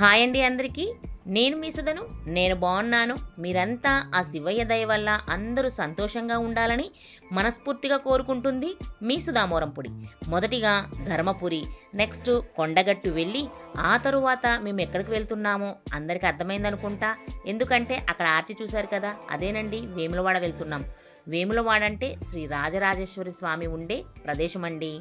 Hi అండి అందరికీ. నేను మీ సుధను. నేను బాగున్నాను. మీరంతా ఆ శివయ్య దయ వల్ల అందరూ సంతోషంగా ఉండాలని మనస్ఫూర్తిగా కోరుకుంటుంది మీ సుధామోరంపుడి మొదటిగా ధర్మపురి నెక్స్ట్ కొండగట్టు వెళ్ళి ఆ తరువాత మేము ఎక్కడికి వెళ్తున్నామో అందరికీ అర్థమైందనుకుంటా ఎందుకంటే అక్కడ ఆర్చి చూశారు కదా అదేనండి వేములవాడ వెళ్తున్నాం. వేములవాడ అంటే శ్రీ రాజరాజేశ్వరి స్వామి ఉండే ప్రదేశం అండి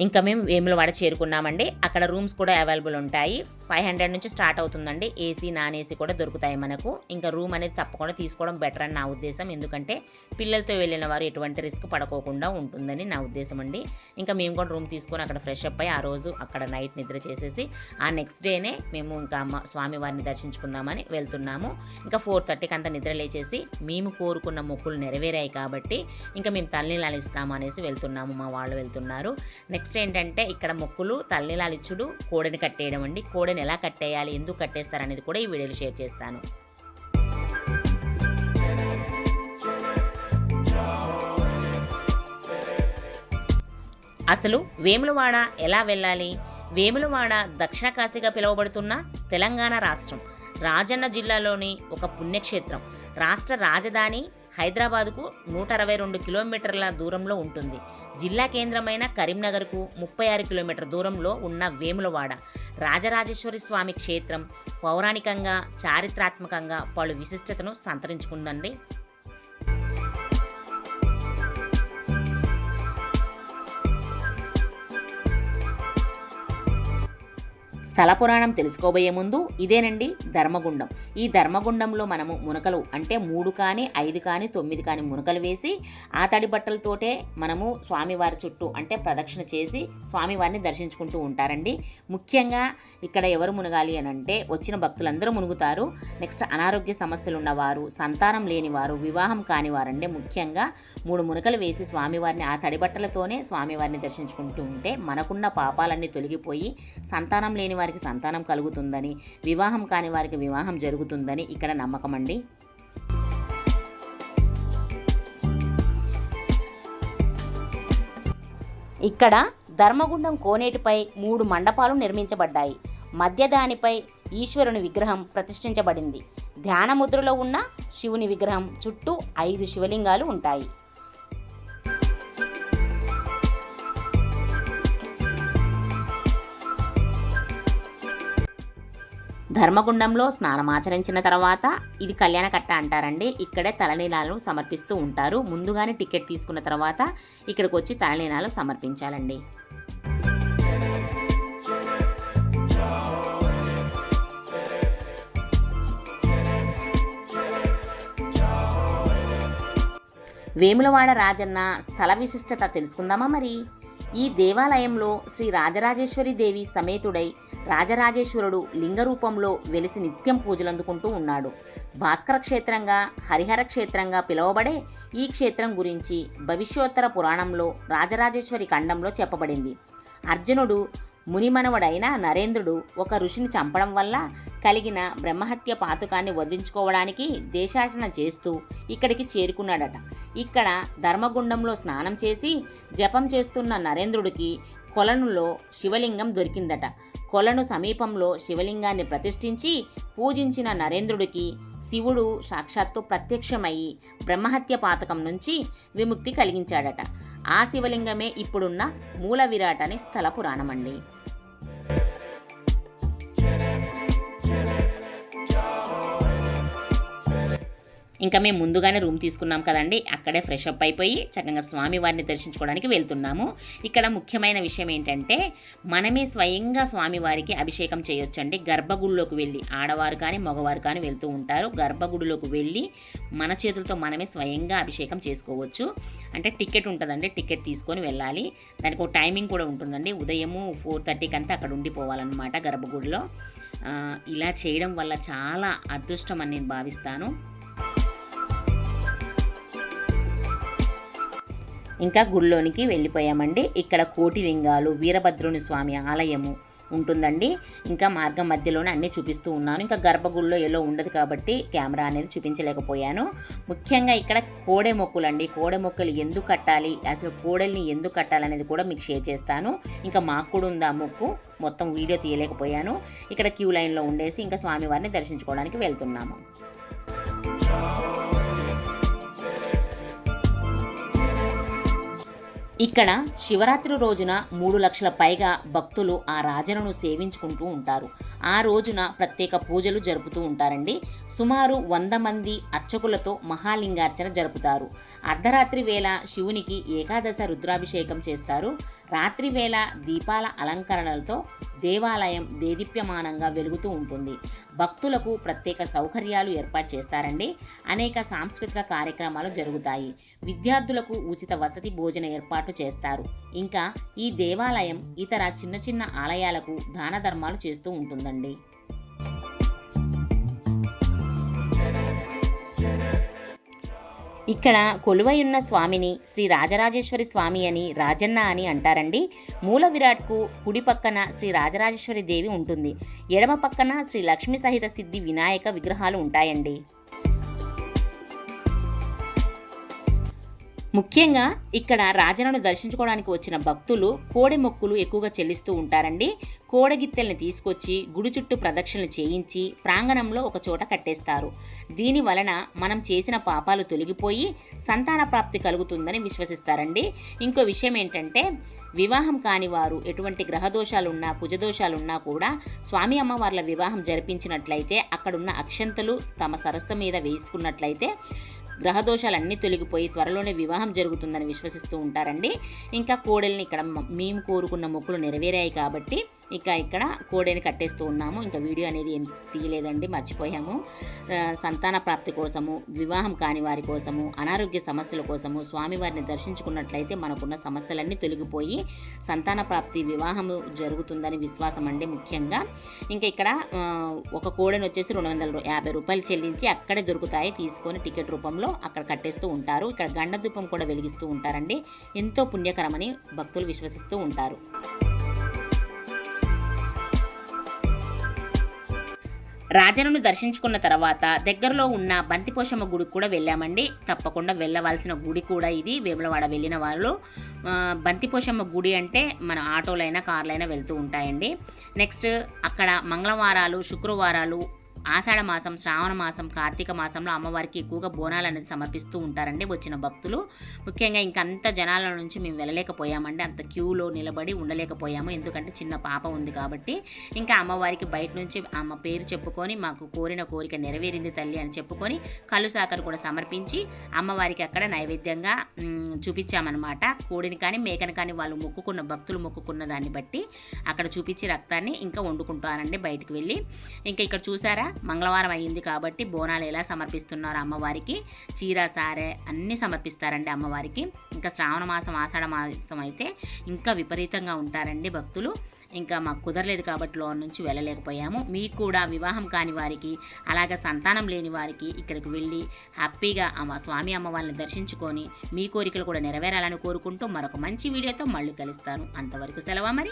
ఇంకా మేము వేములవాడ చేరుకున్నామండి. అక్కడ రూమ్స్ కూడా అవైలబుల్ ఉంటాయి. ఫైవ్ హండ్రెడ్ నుంచి స్టార్ట్ అవుతుందండి. ఏసీ నాన్ ఏసీ కూడా దొరుకుతాయి మనకు. ఇంకా రూమ్ అనేది తప్పకుండా తీసుకోవడం బెటర్ అని నా ఉద్దేశం. ఎందుకంటే పిల్లలతో వెళ్ళిన వారు ఎటువంటి రిస్క్ పడకోకుండా ఉంటుందని నా ఉద్దేశం అండి. ఇంకా మేము కూడా రూమ్ తీసుకొని అక్కడ ఫ్రెష్ అప్ అయ్యి ఆ రోజు అక్కడ నైట్ నిద్ర చేసేసి ఆ నెక్స్ట్ డేనే మేము ఇంకా అమ్మ స్వామివారిని దర్శించుకుందామని వెళ్తున్నాము. ఇంకా ఫోర్ థర్టీకి అంతా నిద్ర లేచేసి మేము కోరుకున్న మొక్కులు నెరవేరాయి కాబట్టి ఇంకా మేము తల్లిని ఇస్తాము అనేసి వెళ్తున్నాము. మా వాళ్ళు వెళ్తున్నారు. నెక్స్ట్ ఏంటంటే ఇక్కడ మొక్కులు తల్లిలాలు ఇచ్చుడు కోడిని కట్టేయడం అండి. కోడని ఎలా కట్టేయాలి ఎందుకు కట్టేస్తారు అనేది కూడా ఈ వీడియోలో షేర్ చేస్తాను. అసలు వేములవాడ ఎలా వెళ్ళాలి? వేములవాడ దక్షిణ కాశీగా పిలువబడుతున్న తెలంగాణ రాష్ట్రం. రాజన్న జిల్లాలోని ఒక పుణ్యక్షేత్రం. రాష్ట్ర రాజధాని హైదరాబాదుకు నూట అరవై రెండు కిలోమీటర్ల దూరంలో ఉంటుంది. జిల్లా కేంద్రమైన కరీంనగర్కు ముప్పై ఆరు కిలోమీటర్ దూరంలో ఉన్న వేములవాడ. రాజరాజేశ్వరి స్వామి క్షేత్రం పౌరాణికంగా చారిత్రాత్మకంగా పలు విశిష్టతను సంతరించుకుందండి. స్థల పురాణం తెలుసుకోబోయే ముందు ఇదేనండి ధర్మగుండం. ఈ ధర్మగుండంలో మనము మునకలు అంటే మూడు కానీ ఐదు కానీ తొమ్మిది కానీ మునకలు వేసి ఆ తడి బట్టలతోటే మనము స్వామివారి చుట్టూ అంటే ప్రదక్షిణ చేసి స్వామివారిని దర్శించుకుంటూ ఉంటారండి. ముఖ్యంగా ఇక్కడ ఎవరు మునగాలి అని అంటే వచ్చిన భక్తులందరూ మునుగుతారు. నెక్స్ట్ అనారోగ్య సమస్యలు ఉన్నవారు సంతానం లేనివారు వివాహం కానివారంటే ముఖ్యంగా మూడు మునకలు వేసి స్వామివారిని ఆ తడి బట్టలతోనే స్వామివారిని దర్శించుకుంటూ ఉంటే మనకున్న పాపాలన్నీ తొలగిపోయి సంతానం లేని వారికి సంతానం కలుగుతుందని వివాహం కాని వారికి వివాహం జరుగుతుందని ఇక్కడ నమ్మకం అండి. ఇక్కడ ధర్మగుండం కోనేటిపై మూడు మండపాలు నిర్మించబడ్డాయి. మధ్య దానిపై ఈశ్వరుని విగ్రహం ప్రతిష్ఠించబడింది. ధ్యానముద్రలో ఉన్న శివుని విగ్రహం చుట్టూ ఐదు శివలింగాలు ఉంటాయి. ధర్మగుండంలో స్నానమాచరించిన తర్వాత ఇది కళ్యాణకట్ట అంటారండి. ఇక్కడే తలనీలాలు సమర్పిస్తూ ఉంటారు. ముందుగానే టికెట్ తీసుకున్న తర్వాత ఇక్కడికి వచ్చి తలనీలాలు సమర్పించాలండి. వేములవాడ రాజన్న స్థల విశిష్టత తెలుసుకుందామా మరి? ఈ దేవాలయంలో శ్రీ రాజరాజేశ్వరి దేవి సమేతుడై రాజరాజేశ్వరుడు లింగ రూపంలో వెలిసి నిత్యం పూజలందుకుంటూ ఉన్నాడు. భాస్కర క్షేత్రంగా హరిహర క్షేత్రంగా పిలువబడే ఈ క్షేత్రం గురించి భవిష్యోత్తర పురాణంలో రాజరాజేశ్వరి ఖండంలో చెప్పబడింది. అర్జునుడు మునిమనవడైన నరేంద్రుడు ఒక ఋషిని చంపడం వల్ల కలిగిన బ్రహ్మహత్య పాతకాన్ని వదిలించుకోవడానికి దేశాటన చేస్తూ ఇక్కడికి చేరుకున్నాడట. ఇక్కడ ధర్మగుండంలో స్నానం చేసి జపం చేస్తున్న నరేంద్రుడికి కొలనులో శివలింగం దొరికిందట. కొలను సమీపంలో శివలింగాన్ని ప్రతిష్ఠించి పూజించిన నరేంద్రుడికి శివుడు సాక్షాత్తు ప్రత్యక్షమయ్యి బ్రహ్మహత్య పాతకం నుంచి విముక్తి కలిగించాడట. ఆ శివలింగమే ఇప్పుడున్న మూల విరాట్ అని స్థల పురాణమండి. ఇంకా మేము ముందుగానే రూమ్ తీసుకున్నాం కదండి. అక్కడే ఫ్రెష్ అప్ అయిపోయి చక్కగా స్వామివారిని దర్శించుకోవడానికి వెళ్తున్నాము. ఇక్కడ ముఖ్యమైన విషయం ఏంటంటే మనమే స్వయంగా స్వామివారికి అభిషేకం చేయొచ్చండి. గర్భగుడిలోకి వెళ్ళి ఆడవారు కానీ మగవారు కానీ వెళ్తూ ఉంటారు. గర్భగుడిలోకి వెళ్ళి మన చేతులతో మనమే స్వయంగా అభిషేకం చేసుకోవచ్చు. అంటే టికెట్ ఉంటుందండి. టికెట్ తీసుకొని వెళ్ళాలి. దానికి ఒక టైమింగ్ కూడా ఉంటుందండి. ఉదయము ఫోర్ థర్టీకి అంతా అక్కడ ఉండిపోవాలన్నమాట గర్భగుడిలో. ఇలా చేయడం వల్ల చాలా అదృష్టం అని నేను భావిస్తాను. ఇంకా గుళ్ళోనికి వెళ్ళిపోయామండి. ఇక్కడ కోటిలింగాలు వీరభద్రుని స్వామి ఆలయము ఉంటుందండి. ఇంకా మార్గం మధ్యలోనే అన్నీ చూపిస్తూ ఉన్నాను. ఇంకా గర్భగుడిలో ఎల్లో ఉండదు కాబట్టి కెమెరా అనేది చూపించలేకపోయాను. ముఖ్యంగా ఇక్కడ కోడె మొక్కులండి. కోడె మొక్కలు ఎందుకు కట్టాలి? అసలు కోడల్ని ఎందుకు కట్టాలి అనేది కూడా మీకు షేర్ చేస్తాను. ఇంకా మాకు కూడా ఉంది ఆ మొక్కు? మొత్తం వీడియో తీయలేకపోయాను. ఇక్కడ క్యూ లైన్లో ఉండేసి ఇంకా స్వామివారిని దర్శించుకోవడానికి వెళ్తున్నాము. ఇక్కడ శివరాత్రి రోజున మూడు లక్షల పైగా భక్తులు ఆ రాజనను సేవించుకుంటూ ఉంటారు. ఆ రోజున ప్రత్యేక పూజలు జరుపుతూ ఉంటారండి. సుమారు వంద మంది అర్చకులతో మహాలింగార్చన జరుపుతారు. అర్ధరాత్రి వేళ శివునికి ఏకాదశ రుద్రాభిషేకం చేస్తారు. రాత్రి వేళ దీపాల అలంకరణలతో దేవాలయం దేదీప్యమానంగా వెలుగుతూ ఉంటుంది. భక్తులకు ప్రత్యేక సౌకర్యాలు ఏర్పాటు చేస్తారండి. అనేక సాంస్కృతిక కార్యక్రమాలు జరుగుతాయి. విద్యార్థులకు ఉచిత వసతి భోజన ఏర్పాటు చేస్తారు. ఇంకా ఈ దేవాలయం ఇతర చిన్న చిన్న ఆలయాలకు దాన ధర్మాలు చేస్తూ ఉంటుందండి. ఇక్కడ కొలువై ఉన్న స్వామిని శ్రీ రాజరాజేశ్వరి స్వామి అని రాజన్న అని అంటారండి. మూల విరాట్కు కుడి పక్కన శ్రీ రాజరాజేశ్వరి దేవి ఉంటుంది. ఎడమ పక్కన శ్రీ లక్ష్మీ సహిత సిద్ధి వినాయక విగ్రహాలు ఉంటాయండి. ముఖ్యంగా ఇక్కడ రాజనను దర్శించుకోవడానికి వచ్చిన భక్తులు కోడె మొక్కులు ఎక్కువగా చెల్లిస్తూ ఉంటారండి. కోడగిత్తెల్ని తీసుకొచ్చి గుడి చుట్టూ ప్రదక్షిణలు చేయించి ప్రాంగణంలో ఒక చోట కట్టేస్తారు. దీని వలన మనం చేసిన పాపాలు తొలగిపోయి సంతాన ప్రాప్తి కలుగుతుందని విశ్వసిస్తారండి. ఇంకో విషయం ఏంటంటే వివాహం కాని వారు ఎటువంటి గ్రహదోషాలున్నా కుజదోషాలున్నా కూడా స్వామి అమ్మవార్ల వివాహం జరిపించినట్లయితే అక్కడున్న అక్షంతలు తమ సరస్సు మీద వేసుకున్నట్లయితే గ్రహదోషాలన్నీ తొలగిపోయి త్వరలోనే వివాహం జరుగుతుందని విశ్వసిస్తూ ఉంటారండి. ఇంకా కోడల్ని ఇక్కడ మేము కోరుకున్న మొక్కులు నెరవేరాయి కాబట్టి ఇక ఇక్కడ కోడెని కట్టేస్తూ ఉన్నాము. ఇంకా వీడియో అనేది ఏం తీయలేదండి మర్చిపోయాము. సంతాన ప్రాప్తి కోసము వివాహం కాని వారి కోసము అనారోగ్య సమస్యల కోసము స్వామివారిని దర్శించుకున్నట్లయితే మనకున్న సమస్యలన్నీ తొలగిపోయి సంతాన ప్రాప్తి వివాహము జరుగుతుందని విశ్వాసం అండి ముఖ్యంగా. ఇంకా ఇక్కడ ఒక కోడని వచ్చేసి రెండు వందల యాభై రూపాయలు చెల్లించి అక్కడే దొరుకుతాయి. తీసుకొని టికెట్ రూపంలో అక్కడ కట్టేస్తూ ఉంటారు. ఇక్కడ గండ ధూపం కూడా వెలిగిస్తూ ఉంటారండి. ఎంతో పుణ్యకరమని భక్తులు విశ్వసిస్తూ ఉంటారు. రాజనును దర్శించుకున్న తర్వాత దగ్గరలో ఉన్న బంతిపోషమ్మ గుడికి కూడా వెళ్ళామండి. తప్పకుండా వెళ్ళవలసిన గుడి కూడా ఇది. వేములవాడ వెళ్ళిన వాళ్ళు బంతిపోషమ్మ గుడి అంటే మన ఆటోలైనా కార్లైనా వెళ్తూ ఉంటాయండి. నెక్స్ట్ అక్కడ మంగళవారాలు శుక్రవారాలు ఆషాఢ మాసం శ్రావణ మాసం కార్తీక మాసంలో అమ్మవారికి ఎక్కువగా బోనాలు అనేది సమర్పిస్తూ ఉంటారండి వచ్చిన భక్తులు. ముఖ్యంగా ఇంక అంత జనాల నుంచి మేము వెళ్ళలేకపోయామండి. అంత క్యూలో నిలబడి ఉండలేకపోయాము. ఎందుకంటే చిన్న పాప ఉంది కాబట్టి ఇంకా అమ్మవారికి బయట నుంచి అమ్మ పేరు చెప్పుకొని మాకు కోరిన కోరిక నెరవేరింది తల్లి అని చెప్పుకొని కళ్ళు సాకరు కూడా సమర్పించి అమ్మవారికి అక్కడ నైవేద్యంగా చూపించామన్నమాట. కోడిని కానీ మేకని కానీ వాళ్ళు మొక్కుకున్న భక్తులు మొక్కుకున్న దాన్ని బట్టి అక్కడ చూపించి రక్తాన్ని ఇంకా వండుకుంటారండి బయటికి వెళ్ళి. ఇంకా ఇక్కడ చూసారా? మంగళవారం అయ్యింది కాబట్టి బోనాలు ఎలా సమర్పిస్తున్నారు అమ్మవారికి? చీర సారే అన్నీ సమర్పిస్తారండి అమ్మవారికి. ఇంకా శ్రావణ మాసం ఆషాఢ మాసం అయితే ఇంకా విపరీతంగా ఉంటారండి భక్తులు. ఇంకా మాకు కుదరలేదు కాబట్టి లోన్ నుంచి వెళ్ళలేకపోయాము. మీకు కూడా వివాహం కాని వారికి అలాగే సంతానం లేని వారికి ఇక్కడికి వెళ్ళి హ్యాపీగా అమ్మ స్వామి అమ్మవారిని దర్శించుకొని మీ కోరికలు కూడా నెరవేరాలని కోరుకుంటూ మరొక మంచి వీడియోతో మళ్ళీ కలుస్తాను. అంతవరకు సెలవా మరి?